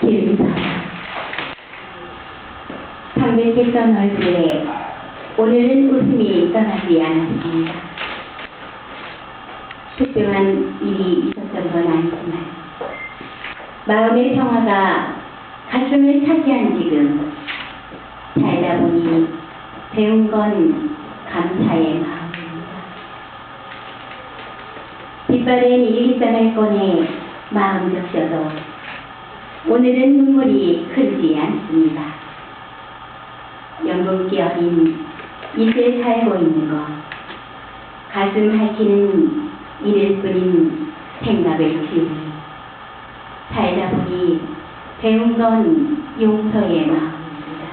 길서다. 담백했던 얼굴에 오늘은 웃음이 떠나지 않았습니다. 특별한 일이 있었던 건 아니지만 마음의 평화가 가슴을 차지한 지금 살다 보니 배운 건 감사의 마음입니다. 빗바랜 일기장을 꺼내 마음 적셔도 오늘은 눈물이 흐르지 않습니다. 영국기 어린 이제 살고 있는 것 가슴 핥히는 이를 뿐인 생각을 키우니 살다 보니 배운 건 용서의 마음입니다.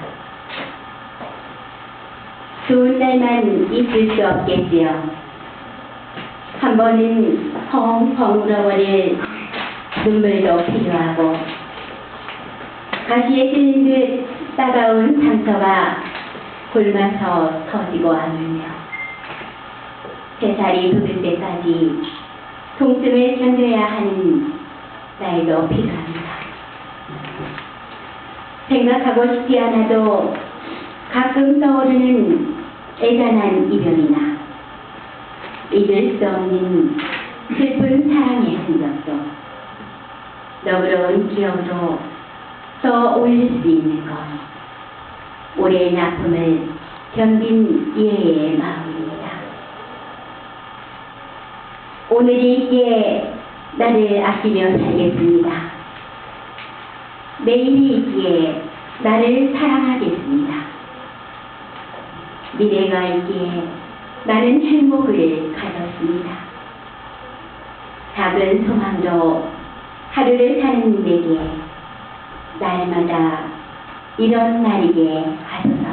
좋은 날만 있을 수 없겠지요. 한 번은 펑펑 울어버릴 눈물도 필요하고 가시에 찔린 듯 따가운 상처가 굶어서 터지고 아물며 새살이 돋을 때까지 통증을 견뎌야 하는 날도 필요합니다. 생각하고 싶지 않아도 가끔 떠오르는 애잔한 이별이나 잊을 수 없는 슬픈 사랑의 흔적도 너그러운 기억으로 더 올릴 수 있는 것 오랜 아픔을 견딘 이해의 마음입니다. 오늘이 있기에 나를 아끼며 살겠습니다. 내일이 있기에 나를 사랑하겠습니다. 미래가 있기에 나는 행복을 가졌습니다. 작은 소망도 하루를 사는 내게 날마다 이런 날이게 하소서.